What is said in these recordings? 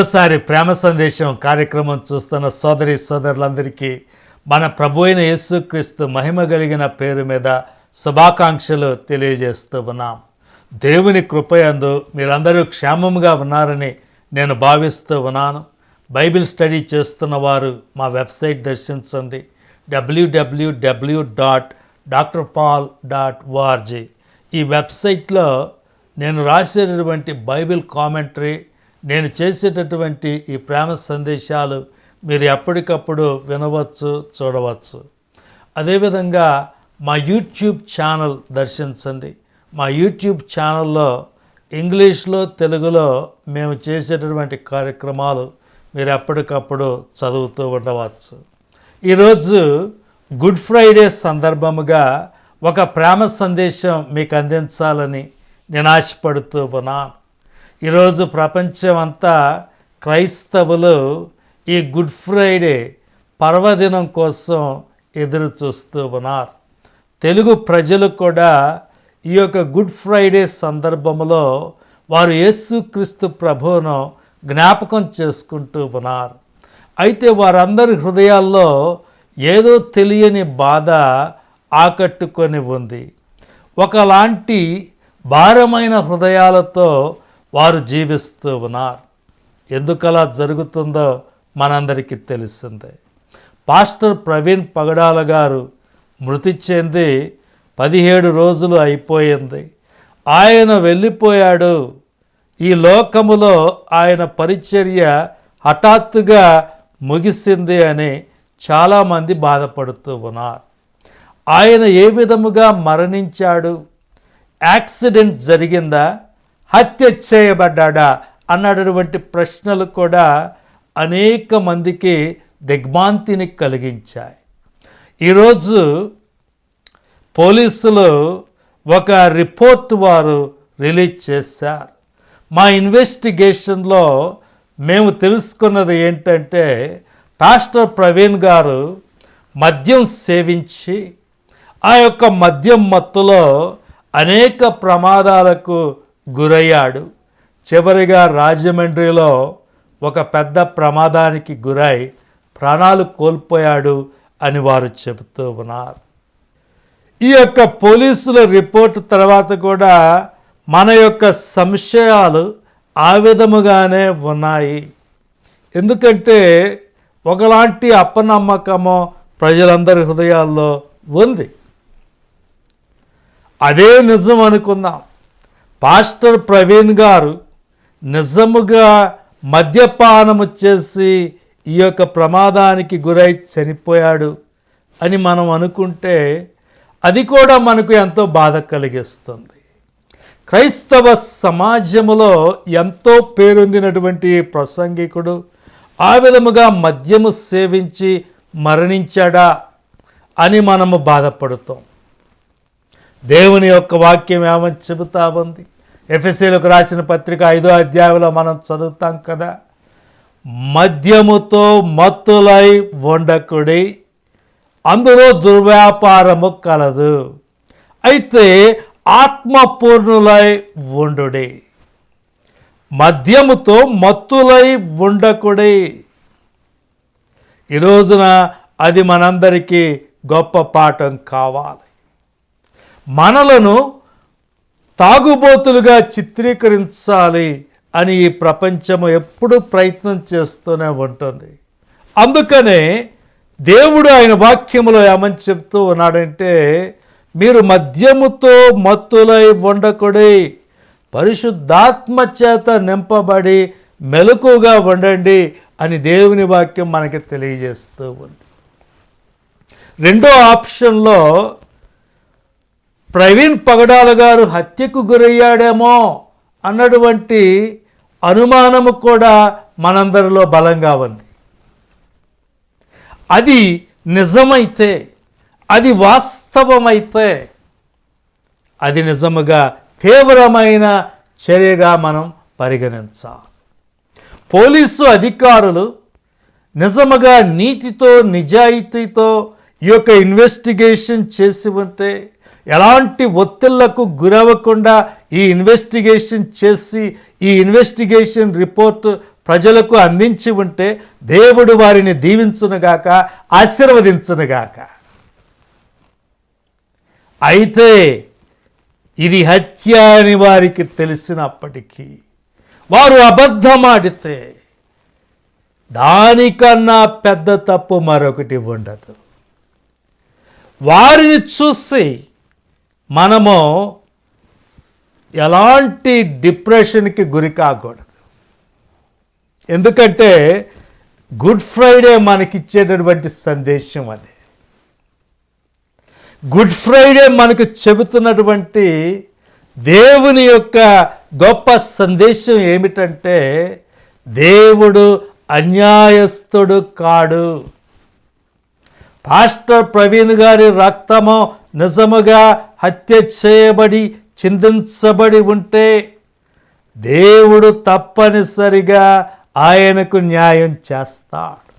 మరోసారి ప్రేమ సందేశం కార్యక్రమం చూస్తున్న సోదరి సోదరులందరికీ మన ప్రభు అయిన యేసుక్రీస్తు మహిమ కలిగిన పేరు మీద శుభాకాంక్షలు తెలియజేస్తూ ఉన్నాం. దేవుని కృపయందు మీరందరూ క్షేమంగా ఉన్నారని నేను భావిస్తూ ఉన్నాను. బైబిల్ స్టడీ చేస్తున్న వారు మా వెబ్సైట్ దర్శించండి. W W W dot doctor Paul dot O R G ఈ వెబ్సైట్లో నేను రాసేటటువంటి బైబిల్ కామెంటరీ నేను చేసేటటువంటి ఈ ప్రేమ సందేశాలు మీరు ఎప్పటికప్పుడు వినవచ్చు చూడవచ్చు. అదేవిధంగా మా యూట్యూబ్ ఛానల్ దర్శించండి. మా యూట్యూబ్ ఛానల్లో ఇంగ్లీష్లో తెలుగులో మేము చేసేటటువంటి కార్యక్రమాలు మీరు ఎప్పటికప్పుడు చదువుతూ ఉండవచ్చు. ఈరోజు గుడ్ ఫ్రైడే సందర్భముగా ఒక ప్రేమ సందేశం మీకు అందించాలని నేను ఆశపడుతూ ఉన్నాను. ఈరోజు ప్రపంచమంతా క్రైస్తవులు ఈ గుడ్ ఫ్రైడే పర్వదినం కోసం ఎదురు చూస్తూ ఉన్నారు. తెలుగు ప్రజలు కూడా ఈ యొక్క గుడ్ ఫ్రైడే సందర్భంలో వారు యేసుక్రీస్తు ప్రభువును జ్ఞాపకం చేసుకుంటూ ఉన్నారు. అయితే వారందరి హృదయాల్లో ఏదో తెలియని బాధ ఆకట్టుకొని ఉంది. ఒకలాంటి భారమైన హృదయాలతో వారు జీవిస్తూ ఉన్నారు. ఎందుకలా జరుగుతుందో మనందరికీ తెలిసిందే. పాస్టర్ ప్రవీణ్ పగడాల గారు మృతి చెంది పదిహేడు రోజులు అయిపోయింది. ఆయన వెళ్ళిపోయాడు. ఈ లోకములో ఆయన పరిచర్య హఠాత్తుగా ముగిసింది అని చాలామంది బాధపడుతూ ఉన్నారు. ఆయన ఏ విధముగా మరణించాడు? యాక్సిడెంట్ జరిగిందా? హత్య చేయబడ్డా అన్నటువంటి ప్రశ్నలు కూడా అనేక మందికి దిగ్భాంతిని కలిగించాయి. ఈరోజు పోలీసులు ఒక రిపోర్ట్ వారు రిలీజ్ చేశారు. మా ఇన్వెస్టిగేషన్లో మేము తెలుసుకున్నది ఏంటంటే పాస్టర్ ప్రవీణ్ గారు మద్యం సేవించి ఆ యొక్క మద్యం మత్తులో అనేక ప్రమాదాలకు గురయ్యాడు. చివరిగా రాజమండ్రిలో ఒక పెద్ద ప్రమాదానికి గురై ప్రాణాలు కోల్పోయాడు అని వారు చెబుతూ ఉన్నారు. ఈ యొక్క పోలీసుల రిపోర్ట్ తర్వాత కూడా మన యొక్క సంశయాలు ఆ విధముగానే ఉన్నాయి. ఎందుకంటే ఒకలాంటి అప్పనమ్మకము ప్రజలందరి హృదయాల్లో ఉంది. అదే నిజం అనుకుందాం. పాస్టర్ ప్రవీణ్ గారు నిజముగా మద్యపానము చేసి ఈ యొక్క ప్రమాదానికి గురై చనిపోయాడు అని మనం అనుకుంటే అది కూడా మనకు ఎంతో బాధ కలిగిస్తుంది. క్రైస్తవ సమాజములో ఎంతో పేరొందినటువంటి ప్రసంగికుడు ఆ విధముగా మద్యము సేవించి మరణించాడా అని మనము బాధపడుతాం. దేవుని యొక్క వాక్యం ఏమని చెబుతా ఉంది? ఎఫ్ఎస్సీలకు రాసిన పత్రిక ఐదో అధ్యాయంలో మనం చదువుతాం కదా. మద్యముతో మత్తులై వండకుడి అందులో దుర్వ్యాపారము కలదు. అయితే ఆత్మపూర్ణులై ఉండుడి మద్యముతో మత్తులై ఉండకుడి ఈ రోజున అది మనందరికీ గొప్ప పాఠం కావాలి. మనలను తాగుబోతులుగా చిత్రీకరించాలి అని ఈ ప్రపంచము ఎప్పుడు ప్రయత్నం చేస్తూనే ఉంటుంది. అందుకనే దేవుడు ఆయన వాక్యములో ఏమని చెప్తూ ఉన్నాడంటే మీరు మద్యముతో మత్తులై ఉండకుడి పరిశుద్ధాత్మ చేత నింపబడి మెలకుగా ఉండండి అని దేవుని వాక్యం మనకి తెలియజేస్తూ ఉంది. రెండో ఆప్షన్లో ప్రవీణ్ పగడాల గారు హత్యకు గురయ్యాడేమో అన్నటువంటి అనుమానము కూడా మనందరిలో బలంగా ఉంది. అది నిజమైతే అది వాస్తవమైతే అది నిజముగా తీవ్రమైన చర్యగా మనం పరిగణించాలి. పోలీసు అధికారులు నిజముగా నీతితో నిజాయితీతో ఈ యొక్క ఇన్వెస్టిగేషన్ చేసి ఉంటే ఎలాంటి ఒత్తిళ్ళకు గురవ్వకుండా ఈ ఇన్వెస్టిగేషన్ చేసి ఈ ఇన్వెస్టిగేషన్ రిపోర్ట్ ప్రజలకు అందించి ఉంటే దేవుడు వారిని దీవించునుగాక ఆశీర్వదించునుగాక. అయితే ఇది హత్య అని వారికి తెలిసినప్పటికీ వారు అబద్ధమాడితే దానికన్నా పెద్ద తప్పు మరొకటి ఉండదు. వారిని చూసి మనము ఎలాంటి డిప్రెషన్కి గురి కాకూడదు. ఎందుకంటే గుడ్ ఫ్రైడే మనకిచ్చేటటువంటి సందేశం అది. గుడ్ ఫ్రైడే మనకు చెబుతున్నటువంటి దేవుని యొక్క గొప్ప సందేశం ఏమిటంటే దేవుడు అన్యాయస్తుడు కాడు. పాస్టర్ ప్రవీణ్ గారి రక్తము నిజముగా హత్య చేయబడి చిందించబడి ఉంటే దేవుడు తప్పనిసరిగా ఆయనకు న్యాయం చేస్తాడు.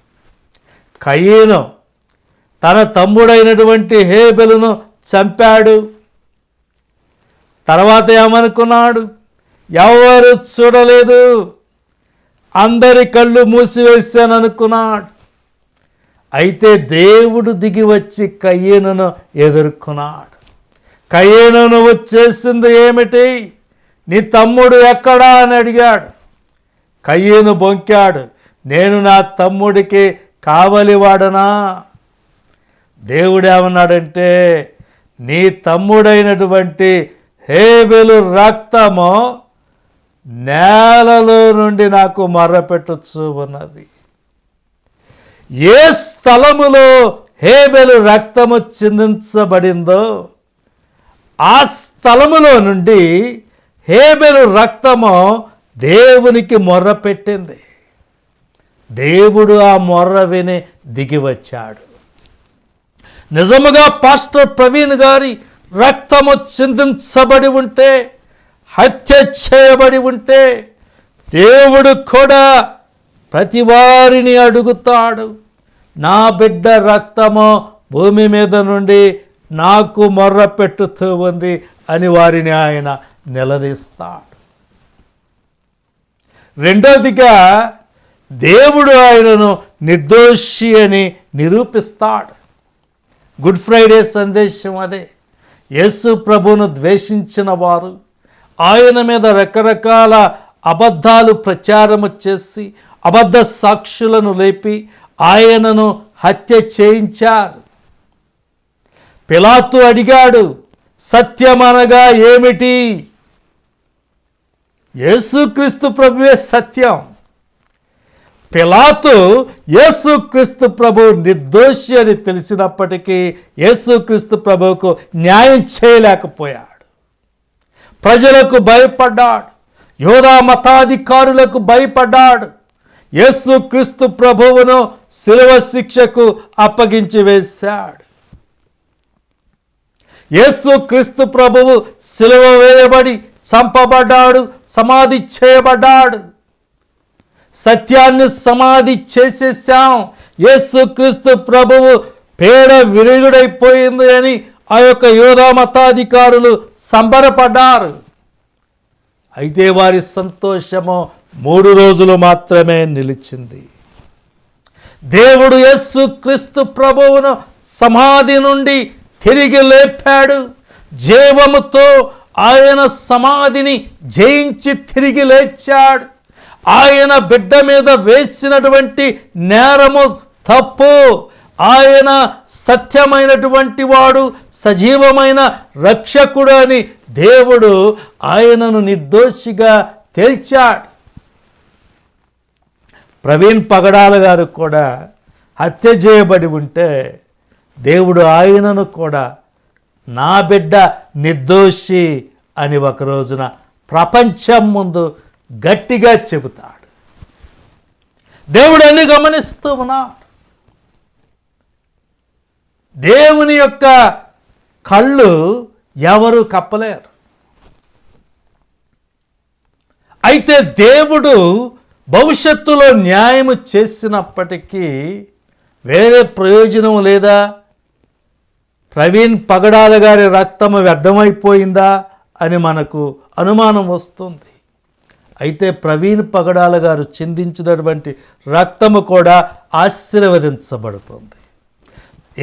కయ్యను తన తమ్ముడైనటువంటి హేబెలును చంపాడు. తర్వాత ఏమనుకున్నాడు? ఎవరు చూడలేదు. అందరి కళ్ళు మూసివేశాననుకున్నాడు. అయితే దేవుడు దిగి వచ్చి కయ్యేనను ఎదుర్కొన్నాడు. కయ్యేను నువ్వు చేసింది ఏమిటి? నీ తమ్ముడు ఎక్కడా అని అడిగాడు. కయ్యేను బొంకాడు నేను నా తమ్ముడికి కావలివాడనా? దేవుడేమన్నాడంటే నీ తమ్ముడైనటువంటి హేబెలు రక్తము నేలలో నుండి నాకు మర్రపెట్టచ్చు ఉన్నది. ఏ స్థలములో హేబెలు రక్తము చిందించబడిందో ఆ స్థలములో నుండి హేబెలు రక్తము దేవునికి మొర్ర పెట్టింది. దేవుడు ఆ మొర్ర విని దిగివచ్చాడు నిజముగా పాస్టర్ ప్రవీణ్ గారి రక్తము చిందించబడి ఉంటే హత్య చేయబడి ఉంటే దేవుడు కూడా ప్రతి వారిని అడుగుతాడు నా బిడ్డ రక్తము భూమి మీద నుండి నాకు మొర్ర పెట్టుతూ ఉంది అని వారిని ఆయన నిలదీస్తాడు. రెండవదిగా దేవుడు ఆయనను నిర్దోషి అని నిరూపిస్తాడు. గుడ్ ఫ్రైడే సందేశం అదే. యేసు ప్రభును ద్వేషించిన వారు ఆయన మీద రకరకాల అబద్ధాలు ప్రచారము చేసి అబద్ధ సాక్షులను లేపి ఆయనను హత్య చేయించారు. పిలాతు అడిగాడు సత్యమనగా ఏమిటి? యేసుక్రీస్తు ప్రభువే సత్యం. పిలాతు యేసుక్రీస్తు ప్రభు నిర్దోషి అని తెలిసినప్పటికీ యేసుక్రీస్తు ప్రభువుకు న్యాయం చేయలేకపోయాడు. ప్రజలకు భయపడ్డాడు యోధా మతాధికారులకు భయపడ్డాడు యేసుక్రీస్తు ప్రభువును శిలువ శిక్షకు అప్పగించి వేశాడు యేసుక్రీస్తు ప్రభువు శిలువ వేయబడి చంపబడ్డాడు సమాధి చేయబడ్డాడు. సత్యాన్ని సమాధి చేసేసాం యేసుక్రీస్తు ప్రభువు పేడ విరుగుడైపోయింది అని ఆ యొక్క యోధా మతాధికారులు సంబరపడ్డారు. అయితే వారి సంతోషము మూడు రోజులు మాత్రమే నిలిచింది. దేవుడు యస్సు క్రీస్తు ప్రభువును సమాధి నుండి తిరిగి లేపాడు. జీవముతో ఆయన సమాధిని జయించి తిరిగి లేచాడు. ఆయన బిడ్డ మీద వేసినటువంటి నేరము తప్పు. ఆయన సత్యమైనటువంటి వాడు సజీవమైన రక్షకుడు అని దేవుడు ఆయనను నిర్దోషిగా తేల్చాడు. ప్రవీణ్ పగడాల గారు కూడా హత్య చేయబడి ఉంటే దేవుడు ఆయనను కూడా నా బిడ్డ నిర్దోషి అని ఒక రోజున ప్రపంచం ముందు గట్టిగా చెబుతాడు. దేవుడు అన్ని గమనిస్తూ ఉన్నాడు. దేవుని యొక్క కళ్ళు ఎవరు కప్పలేరు. అయితే దేవుడు భవిష్యత్తులో న్యాయము చేసినప్పటికీ వేరే ప్రయోజనం లేదా? ప్రవీణ్ పగడాల గారి రక్తము వ్యర్థమైపోయిందా అని మనకు అనుమానం వస్తుంది. అయితే ప్రవీణ్ పగడాల గారు చిందించినటువంటి రక్తము కూడా ఆశీర్వదించబడుతుంది.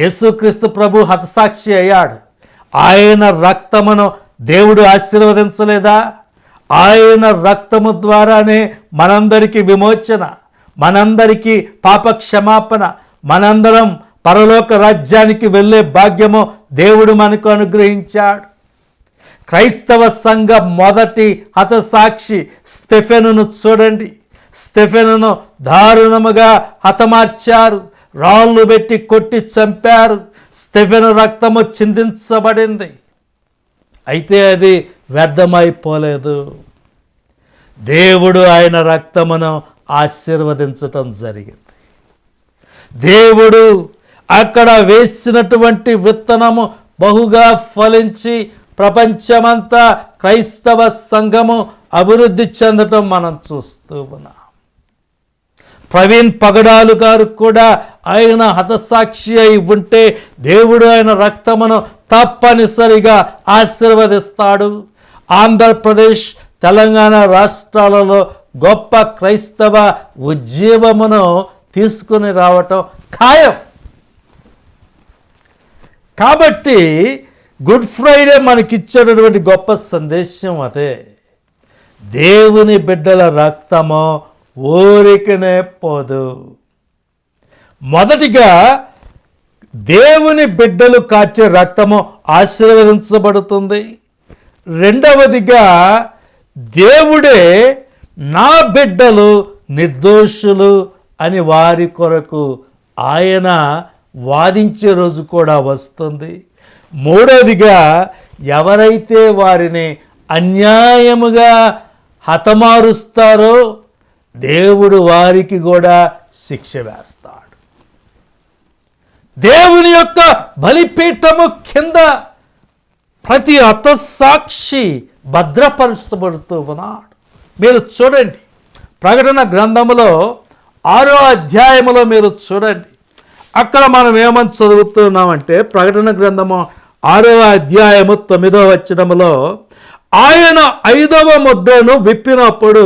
యేసుక్రీస్తు ప్రభు హతసాక్షి అయ్యాడు. ఆయన రక్తమును దేవుడు ఆశీర్వదించలేదా? ఆయన రక్తము ద్వారానే మనందరికీ విమోచన మనందరికీ పాప క్షమాపణ మనందరం పరలోక రాజ్యానికి వెళ్ళే భాగ్యము దేవుడు మనకు అనుగ్రహించాడు. క్రైస్తవ సంఘ మొదటి హతసాక్షి స్టెఫెనును చూడండి. స్టెఫెనును దారుణముగా హతమార్చారు. రాళ్ళు పెట్టి కొట్టి చంపారు. స్టెఫెను రక్తము చిందించబడింది. అయితే అది వ్యర్థమైపోలేదు. దేవుడు ఆయన రక్తమును ఆశీర్వదించటం జరిగింది. దేవుడు అక్కడ వేసినటువంటి విత్తనము బహుగా ఫలించి ప్రపంచమంతా క్రైస్తవ సంఘము అభివృద్ధి చెందటం మనం చూస్తూ ఉన్నాం. ప్రవీణ్ పగడాలు గారు కూడా ఆయన హతసాక్షి అయి ఉంటే దేవుడు ఆయన రక్తమును తప్పనిసరిగా ఆశీర్వదిస్తాడు. ఆంధ్రప్రదేశ్ తెలంగాణ రాష్ట్రాలలో గొప్ప క్రైస్తవ ఉద్యమమును తీసుకుని రావటం ఖాయం. కాబట్టి గుడ్ ఫ్రైడే మనకిచ్చేటటువంటి గొప్ప సందేశం అదే. దేవుని బిడ్డల రక్తము ఊరికనే పోదు. మొదటిగా దేవుని బిడ్డలు కాచే రక్తము ఆశీర్వదించబడుతుంది. రెండవదిగా దేవుడే నా బిడ్డలు నిర్దోషులు అని వారి కొరకు ఆయన వాదించే రోజు కూడా వస్తుంది. మూడవదిగా ఎవరైతే వారిని అన్యాయముగా హతమారుస్తారో దేవుడు వారికి కూడా శిక్ష వేస్తాడు. దేవుని యొక్క బలిపీఠము కింద ప్రతి అతసాక్షి భద్రపరుస్తబడుతూ ఉన్నాడు. మీరు చూడండి ప్రకటన గ్రంథములో ఆరో అధ్యాయములో మీరు చూడండి. అక్కడ మనం ఏమని చదువుతున్నామంటే ప్రకటన గ్రంథము ఆరో అధ్యాయము తొమ్మిదో వచ్చినములో ఆయన ఐదవ ముద్రను విప్పినప్పుడు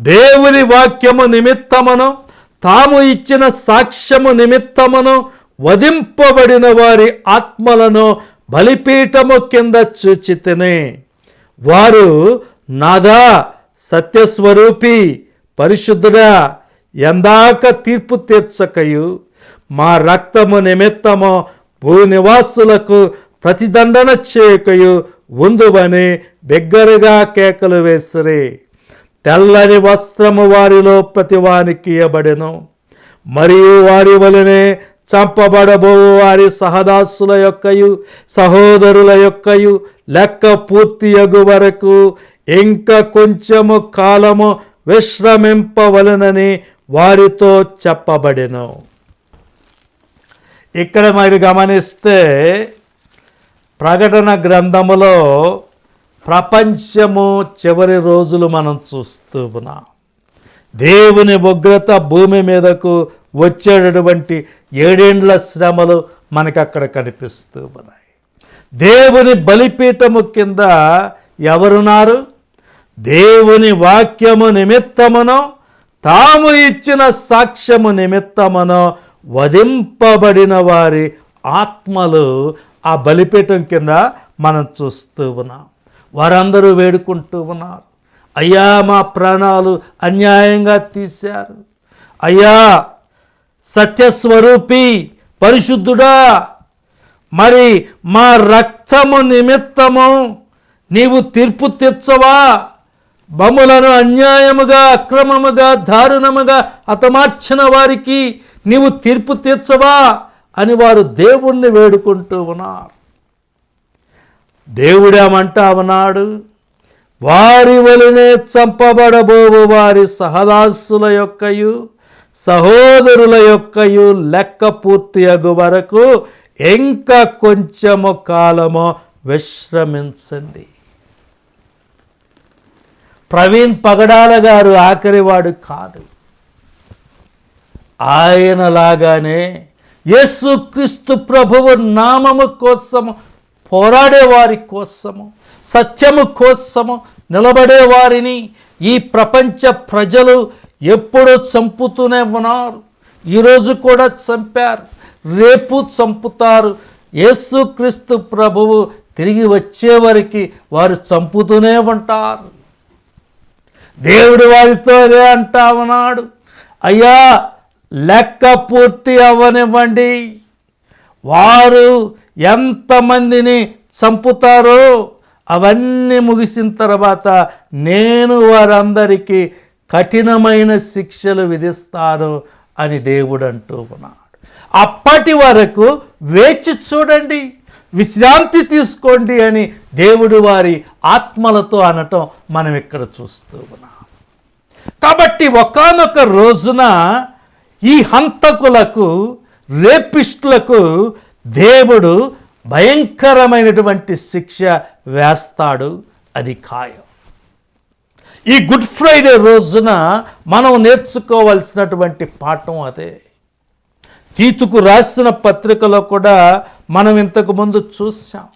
దేవుని వాక్యము నిమిత్తమును తాము ఇచ్చిన సాక్ష్యము నిమిత్తమును వధింపబడిన వారి ఆత్మలను బలిపీఠము కింద చూచితిని. వారు నాదా సత్యస్వరూపి పరిశుద్ధుడా ఎందాక తీర్పు తీర్చకయు. మా రక్తము నిమిత్తము భూనివాసులకు ప్రతిదండన చేయకయు ఉందువని బిగ్గరగా కేకలు వేసిరి. తెల్లని వస్త్రము వారిలో ప్రతివానికి ఇయ్యబడెను. మరియు వారి వలనే చంపబడబో వారి సహదాసుల యొక్కయు సహోదరుల యొక్కయు లెక్క పూర్తియగు వరకు ఇంకా కొంచెము కాలము విశ్రమింపవలనని వారితో చెప్పబడెను. ఇక్కడ మీరు గమనిస్తే ప్రకటన గ్రంథములో ప్రపంచము చివరి రోజులు మనం చూస్తూ ఉన్నాం. దేవుని ఉగ్రత భూమి మీదకు వచ్చేటటువంటి ఏడేండ్ల శ్రమలు మనకు అక్కడ కనిపిస్తూ ఉన్నాయి. దేవుని బలిపీఠము కింద ఎవరున్నారు? దేవుని వాక్యము నిమిత్తమును తాము ఇచ్చిన సాక్ష్యము నిమిత్తమును వధింపబడిన వారి ఆత్మలు ఆ బలిపీఠం కింద మనం చూస్తూ ఉన్నాం. వారందరూ వేడుకుంటూ ఉన్నారు. అయ్యా మా ప్రాణాలు అన్యాయంగా తీశారు. అయ్యా సత్యస్వరూపి పరిశుద్ధుడా మరి మా రక్తము నిమిత్తము నీవు తీర్పు తెచ్చవా బొమ్మలను అన్యాయముగా అక్రమముగా దారుణముగా హతమార్చిన వారికి నీవు తీర్పు తీర్చవా? అని వారు దేవుణ్ణి వేడుకుంటూ ఉన్నారు. దేవుడేమంటా ఉన్నాడు? వారి వలనే చంపబడబోవు వారి సహదాసుల యొక్కయు. సహోదరుల యొక్కయు లెక్క పూర్తి అగు వరకు ఇంకా కొంచెము కాలము విశ్రమించండి. ప్రవీణ్ పగడాల గారు ఆఖరివాడు కాదు. ఆయనలాగానే యేసుక్రీస్తు ప్రభువు నామము కోసము పోరాడే వారి కోసము సత్యము కోసము నిలబడే వారిని ఈ ప్రపంచ ప్రజలు ఎప్పుడూ చంపుతూనే ఉన్నారు. ఈరోజు కూడా చంపారు. రేపు చంపుతారు. యేసుక్రీస్తు ప్రభువు తిరిగి వచ్చే వచ్చేవరకు వారు చంపుతూనే ఉంటారు. దేవుడు వారితో అదే అంటా ఉన్నాడు. అయ్యా లెక్క పూర్తి అవ్వనివ్వండి వారు ఎంతమందిని చంపుతారో అవన్నీ ముగిసిన తర్వాత నేను వారందరికీ కఠినమైన శిక్షలు విధిస్తారు అని దేవుడు అంటూ ఉన్నాడు. అప్పటి వరకు వేచి చూడండి విశ్రాంతి తీసుకోండి అని దేవుడు వారి ఆత్మలతో అనటం మనం ఇక్కడ చూస్తూ ఉన్నాం. కాబట్టి ఒకానొక రోజున ఈ హంతకులకు రేపిస్టులకు దేవుడు భయంకరమైనటువంటి శిక్ష వేస్తాడు అది ఖాయం. ఈ గుడ్ ఫ్రైడే రోజున మనం నేర్చుకోవలసినటువంటి పాఠం అదే. తీతుకు రాసిన పత్రికలో కూడా మనం ఇంతకు ముందు చూసాం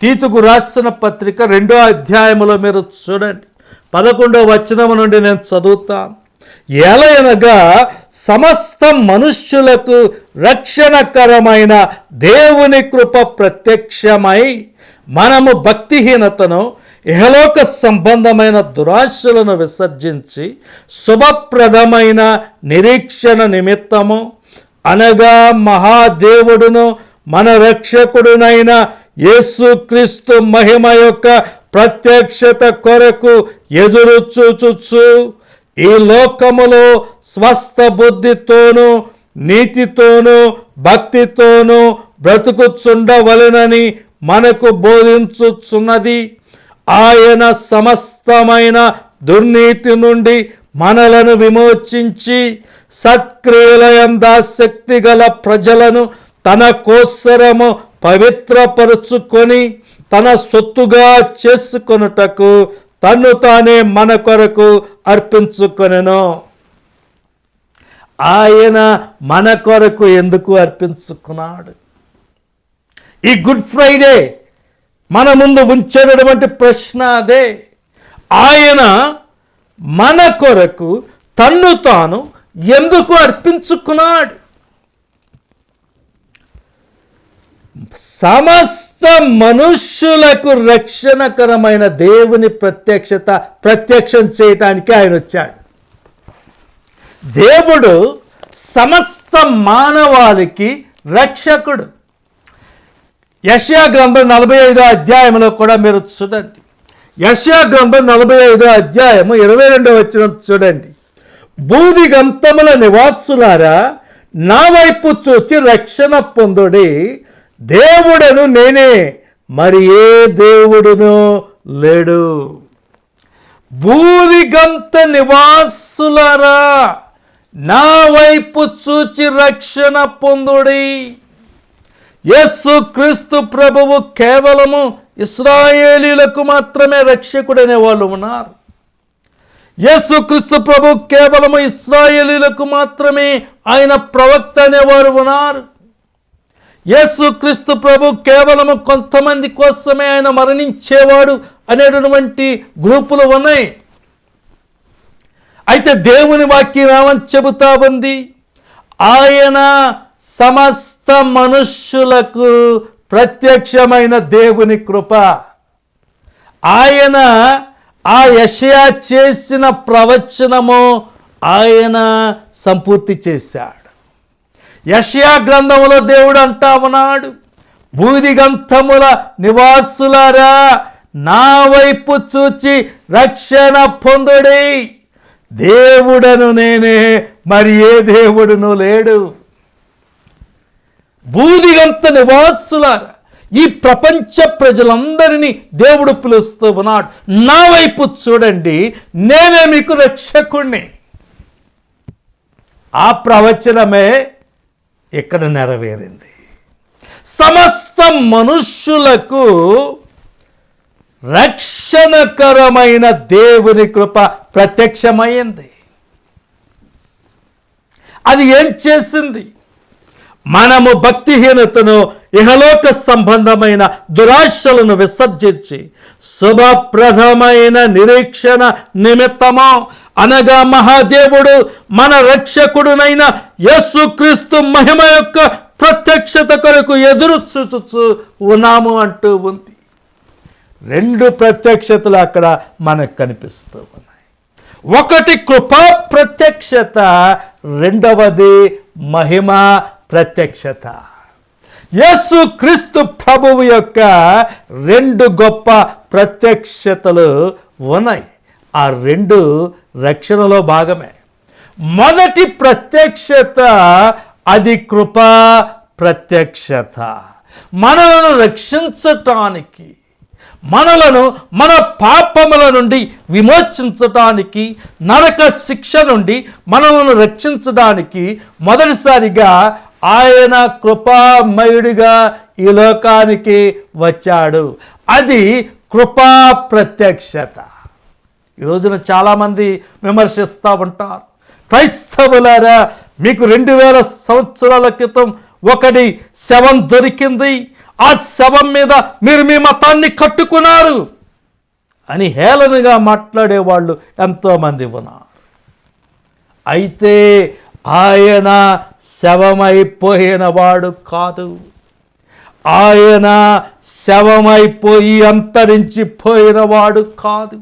తీతుకు రాసిన పత్రిక రెండో అధ్యాయంలో మీరు చూడండి. పదకొండో వచనం నుండి నేను చదువుతాను. ఎలయనగా సమస్త మనుష్యులకు రక్షణకరమైన దేవుని కృప ప్రత్యక్షమై మనము భక్తిహీనతను ఇహలోక సంబంధమైన దురాశలను విసర్జించి శుభప్రదమైన నిరీక్షణ నిమిత్తము. అనగా మహాదేవుడును మన రక్షకుడునైన యేసుక్రీస్తు మహిమ యొక్క ప్రత్యక్షత కొరకు ఎదురు చూచుచు. ఈ లోకములో స్వస్థ బుద్ధితోనూ నీతితోనూ భక్తితోనూ బ్రతుకుచుండవలెనని మనకు బోధించుచున్నది. ఆయన సమస్తమైన దుర్నీతి నుండి మనలను విమోచించి సత్క్రియలయందాశక్తి గల ప్రజలను తన కోసరము పవిత్రపరుచుకొని తన సొత్తుగా చేసుకొనుటకు తన్ను తానే మన కొరకు అర్పించుకొనెను. ఆయన మన కొరకు ఎందుకు అర్పించుకున్నాడు? ఈ గుడ్ ఫ్రైడే మన ముందు ఉంచేటటువంటి ప్రశ్న అదే. ఆయన మన కొరకు తన్ను తాను ఎందుకు అర్పించుకున్నాడు? సమస్త మనుష్యులకు రక్షణకరమైన దేవుని ప్రత్యక్షత ప్రత్యక్షం చేయటానికి ఆయన వచ్చాడు. దేవుడు సమస్త మానవాళికి రక్షకుడు. యశయా గ్రంథం నలభై ఐదో అధ్యాయంలో కూడా మీరు చూడండి. యశయా గ్రంథం నలభై ఐదో అధ్యాయము ఇరవై రెండో వచ్చిన చూడండి. బూది గంతముల నివాసులారా నా వైపు చూచి రక్షణ పొందుడి. దేవుడను నేనే మరి ఏ దేవుడును లేడు? బూదిగంత నివాసులరా నా వైపు చూచి రక్షణ పొందుడి. యస్సు క్రీస్తు ప్రభువు కేవలము ఇస్రాయేలీలకు మాత్రమే రక్షకుడనే వాళ్ళు ఉన్నారు. యేసు క్రీస్తు ప్రభు కేవలము ఇస్రాయేలీలకు మాత్రమే ఆయన ప్రవక్త అనేవారు ఉన్నారు. యేసు క్రీస్తు ప్రభు కేవలము కొంతమంది కోసమే ఆయన మరణించేవాడు అనేటటువంటి గ్రూపులు ఉన్నాయి. అయితే దేవుని వాక్యం ఏమని చెబుతా ఉంది? ఆయన సమస్త మనుష్యులకు ప్రత్యక్షమైన దేవుని కృప. ఆయన ఆ యషయా చేసిన ప్రవచనము ఆయన సంపూర్తి చేశాడు. యషయా గ్రంథములో దేవుడు అంటా ఉన్నాడు బూదిగంతముల నివాసులారా నా వైపు చూచి రక్షణ పొందుడి. దేవుడను నేనే మరి ఏ దేవుడును లేడు. భూదిగంత నివాసులారా ఈ ప్రపంచ ప్రజలందరినీ దేవుడు పిలుస్తూ ఉన్నాడు. నా వైపు చూడండి నేనే మీకు రక్షకుణ్ణి. ఆ ప్రవచనమే ఇక్కడ నెరవేరింది. సమస్త మనుష్యులకు రక్షణకరమైన దేవుని కృప ప్రత్యక్షమైంది. అది ఏం చేసింది? మనము భక్తిహీనతను ఇహలోక సంబంధమైన దురాశలను విసర్జించి శుభప్రదమైన నిరీక్షణ నిమిత్తము? అనగా మహాదేవుడు మన రక్షకుడునైన యేసుక్రీస్తు మహిమ యొక్క ప్రత్యక్షత కొరకు ఎదురు చూచుచు ఉన్నాము అంటూ ఉంది. రెండు ప్రత్యక్షతలు అక్కడ మనకు కనిపిస్తూ ఉన్నాయి. ఒకటి కృపా ప్రత్యక్షత రెండవది మహిమ ప్రత్యక్షత. యేసు క్రీస్తు ప్రభువు యొక్క రెండు గొప్ప ప్రత్యక్షతలు ఉన్నాయి. ఆ రెండు రక్షణలో భాగమే. మొదటి ప్రత్యక్షత అది కృపా ప్రత్యక్షత. మనలను రక్షించటానికి మనలను మన పాపముల నుండి విమోచించటానికి నరక శిక్ష నుండి మనలను రక్షించడానికి మొదటిసారిగా ఆయన కృపామయుడిగా ఈ లోకానికి వచ్చాడు. అది కృపా ప్రత్యక్షత. ఈ రోజున చాలామంది విమర్శిస్తూ ఉంటారు. క్రైస్తవులారా మీకు రెండు వేల సంవత్సరాల క్రితం ఒకటి శవం దొరికింది. ఆ శవం మీద మీరు మీ మతాన్ని కట్టుకున్నారు అని హేళనగా మాట్లాడేవాళ్ళు ఎంతోమంది ఉన్నారు. అయితే ఆయన శవమైపోయినవాడు కాదు. ఆయన శవమైపోయి అంతరించిపోయినవాడు కాదు.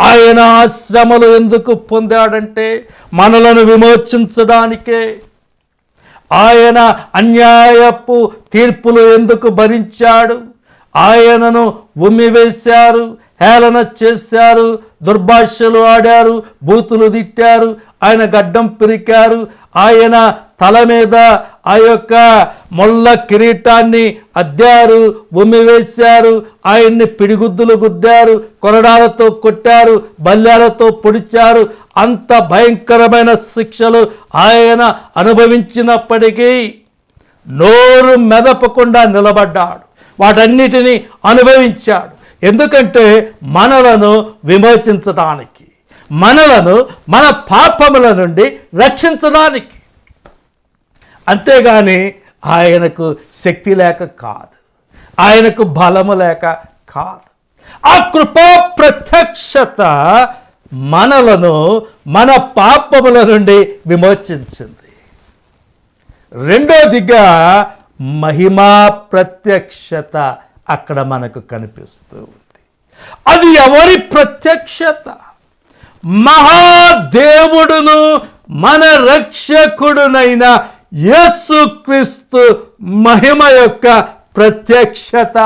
ఆయన ఆ శ్రమలు ఎందుకు పొందాడంటే మనలను విమోచించడానికే. ఆయన అన్యాయపు తీర్పులు ఎందుకు భరించాడు? ఆయనను ఉమ్మివేశారు హేళన చేశారు దుర్భాషలు ఆడారు బూతులు తిట్టారు ఆయన గడ్డం పిరికారు ఆయన తల మీద ఆ యొక్క మొల్ల కిరీటాన్ని అద్దారు ఉమ్మివేశారు ఆయన్ని పిడిగుద్దులు గుద్దారు కొరడాలతో కొట్టారు బల్యాలతో పొడిచారు. అంత భయంకరమైన శిక్షలు ఆయన అనుభవించినప్పటికీ నోరు మెదపకుండా నిలబడ్డాడు. వాటన్నిటినీ అనుభవించాడు. ఎందుకంటే మనలను విమోచించడానికి మనలను మన పాపముల నుండి రక్షించడానికి అంతేగాని ఆయనకు శక్తి లేక కాదు. ఆయనకు బలము లేక కాదు. ఆ కృపా ప్రత్యక్షత మనలను మన పాపముల నుండి విమోచించింది. రెండోదిగా మహిమా ప్రత్యక్షత అక్కడ మనకు కనిపిస్తూ ఉంది. అది ఎవరి ప్రత్యక్షత? మహాదేవుడును మన రక్షకుడునైన యేసుక్రీస్తు మహిమ యొక్క ప్రత్యక్షత.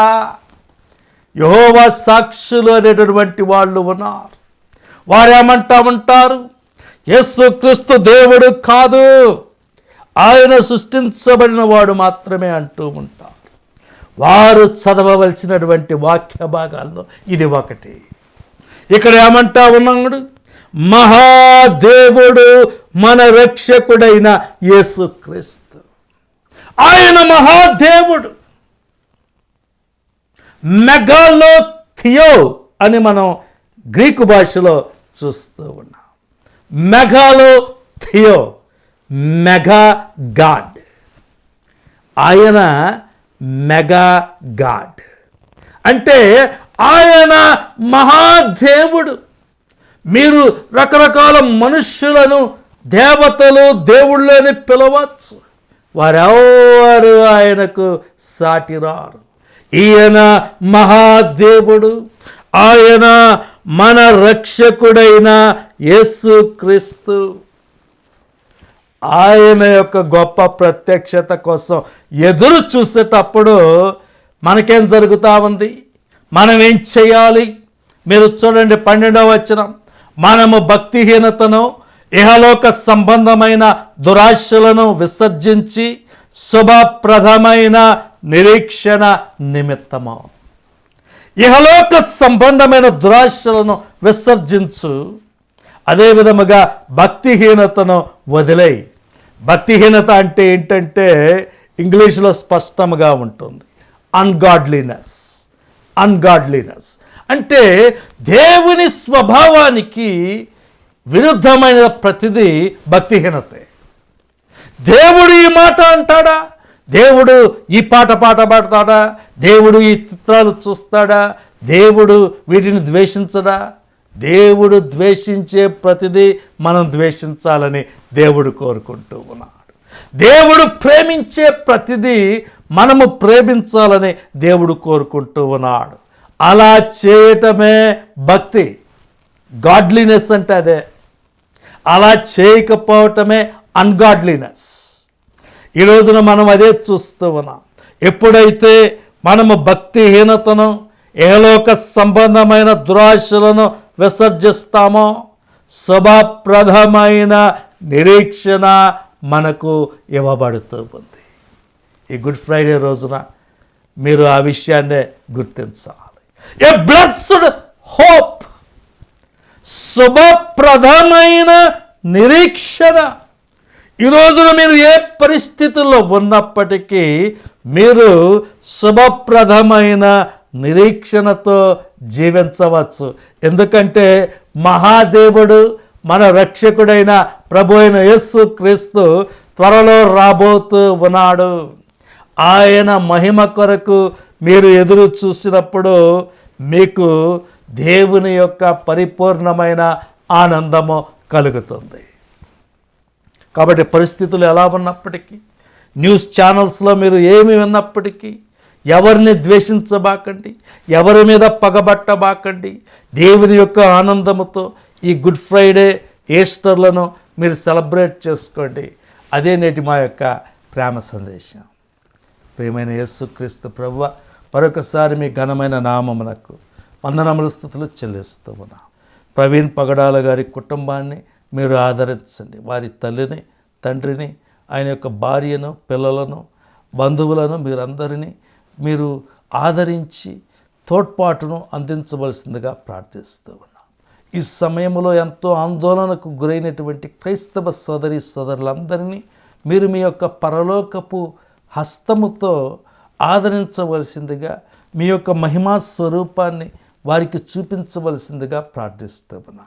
యహోవ సాక్షులు అనేటటువంటి వాళ్ళు ఉన్నారు. వారు ఉంటారు? యేసుక్రీస్తు దేవుడు కాదు. ఆయన సృష్టించబడిన వాడు మాత్రమే అంటూ ఉంటారు. వారు చదవవలసినటువంటి వాక్య భాగాల్లో ఇది ఒకటి. ఇక్కడ ఏమంటా ఉన్నాడు? మహాదేవుడు మన రక్షకుడైన యేసుక్రీస్తు ఆయన మహాదేవుడు. మెగాలో థియో అని మనం గ్రీకు భాషలో చూస్తూ ఉన్నాం. మెగాలో థియో మెగా గాడ్ ఆయన మెగా గాడ్ అంటే ఆయన మహాదేవుడు. మీరు రకరకాల మనుష్యులను దేవతలు దేవుళ్ళని పిలవచ్చు. వారెవరు ఆయనకు సాటిరారు? ఈయన మహాదేవుడు. ఆయన మన రక్షకుడైన యేసుక్రీస్తు ఆయన యొక్క గొప్ప ప్రత్యక్షత కోసం ఎదురు చూసేటప్పుడు మనకేం జరుగుతూ ఉంది? మనం ఏం చేయాలి? మీరు చూడండి పన్నెండవ వచ్చిన మనము భక్తిహీనతను ఇహలోక సంబంధమైన దురాశలను విసర్జించి శుభప్రదమైన నిరీక్షణ నిమిత్తము. ఇహలోక సంబంధమైన దురాశలను విసర్జించు అదే విధముగా భక్తిహీనతను వదిలేయి. భక్తిహీనత అంటే ఏంటంటే ఇంగ్లీష్లో స్పష్టంగా ఉంటుంది. అన్గాడ్లీనెస్. అన్గాడ్లీనెస్. అంటే దేవుని స్వభావానికి విరుద్ధమైన ప్రతిదీ భక్తిహీనతే. దేవుడు ఈ మాట అంటాడా? దేవుడు ఈ పాట పాట పాడతాడా? దేవుడు ఈ చిత్రాలు చూస్తాడా? దేవుడు వీటిని ద్వేషించడా? దేవుడు ద్వేషించే ప్రతిదీ మనం ద్వేషించాలని దేవుడు కోరుకుంటూ ఉన్నాడు. దేవుడు ప్రేమించే ప్రతిదీ మనము ప్రేమించాలని దేవుడు కోరుకుంటూ ఉన్నాడు. అలా చేయటమే భక్తి. గాడ్లీనెస్ అంటే అదే. అలా చేయకపోవటమే అన్గాడ్లీనెస్ ఈ రోజున మనం అదే చూస్తూ ఉన్నాం. ఎప్పుడైతే మనము భక్తిహీనతను ఏలోక సంబంధమైన దురాశలను విసర్జిస్తామో శుభప్రదమైన నిరీక్షణ మనకు ఇవ్వబడుతూ ఉంది. ఈ గుడ్ ఫ్రైడే రోజున మీరు ఆ విషయాన్నే గుర్తించాలి. ఏ బ్లస్డ్ హోప్ శుభప్రదమైన నిరీక్షణ. ఈ రోజున మీరు ఏ పరిస్థితుల్లో ఉన్నప్పటికీ మీరు శుభప్రదమైన నిరీక్షణతో జీవించవచ్చు. ఎందుకంటే మహాదేవుడు మన రక్షకుడైన ప్రభు అయిన యేసు క్రీస్తు త్వరలో రాబోతూ ఉన్నాడు. ఆయన మహిమ కొరకు మీరు ఎదురు చూసినప్పుడు మీకు దేవుని యొక్క పరిపూర్ణమైన ఆనందము కలుగుతుంది. కాబట్టి పరిస్థితులు ఎలా ఉన్నప్పటికీ న్యూస్ ఛానల్స్లో మీరు ఏమి విన్నప్పటికీ ఎవరిని ద్వేషించబాకండి ఎవరి మీద పగబట్టబాకండి దేవుని యొక్క ఆనందముతో ఈ గుడ్ ఫ్రైడే ఈస్టర్లను మీరు సెలబ్రేట్ చేసుకోండి. అదే నేటి మా యొక్క ప్రేమ సందేశం. ప్రియమైన యేసుక్రీస్తు ప్రభువ మరొకసారి మీ ఘనమైన నామమునకు వందనముల స్థుతులు చెల్లిస్తూ ఉన్నాం ప్రవీణ్ పగడాల గారి కుటుంబాన్ని మీరు ఆదరించండి. వారి తల్లిని తండ్రిని ఆయన యొక్క భార్యను పిల్లలను బంధువులను మీరందరినీ మీరు ఆదరించి తోడ్పాటును అందించవలసిందిగా ప్రార్థిస్తూ ఉన్నాం ఈ సమయంలో ఎంతో ఆందోళనకు గురైనటువంటి క్రైస్తవ సోదరి సోదరులందరినీ మీరు మీ యొక్క పరలోకపు హస్తముతో ఆదరించవలసిందిగా మీ యొక్క మహిమా స్వరూపాన్ని వారికి చూపించవలసిందిగా ప్రార్థిస్తున్నా.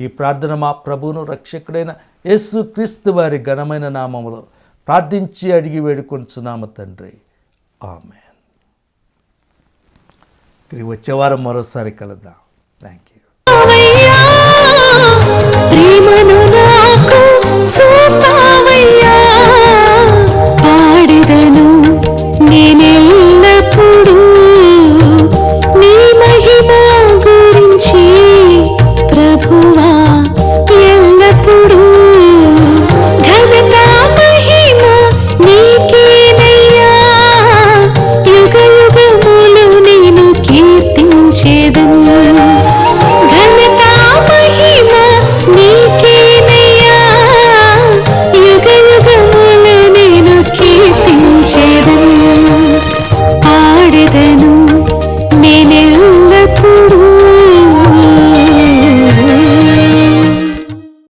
ఈ ప్రార్థన మా ప్రభువును రక్షకుడైన యేసు క్రీస్తు వారి ఘనమైన నామంలో ప్రార్థించి అడిగి వేడుకొంచున్నాము తండ్రి. ఆమె తిరిగి వచ్చేవారం మరోసారి కలుద్దాం. Thank you పాడిదను